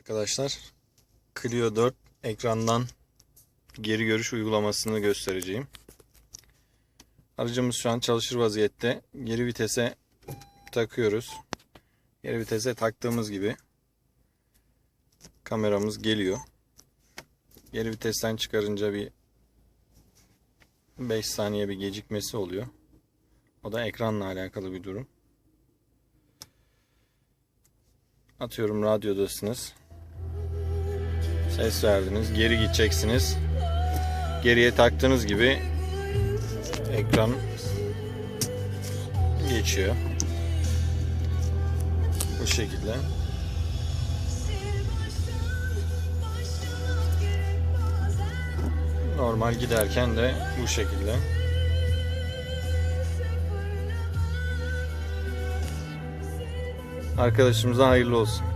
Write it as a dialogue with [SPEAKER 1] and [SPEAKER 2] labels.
[SPEAKER 1] Arkadaşlar Clio 4 ekrandan geri görüş uygulamasını göstereceğim. Aracımız şu an çalışır vaziyette. Geri vitese takıyoruz. Geri vitese taktığımız gibi kameramız geliyor. Geri vitesten çıkarınca bir 5 saniye bir gecikmesi oluyor. O da ekranla alakalı bir durum. Atıyorum radyodasınız. Ses verdiniz. Geri gideceksiniz. Geriye taktığınız gibi ekran geçiyor. Bu şekilde. Normal giderken de bu şekilde. Arkadaşımıza hayırlı olsun.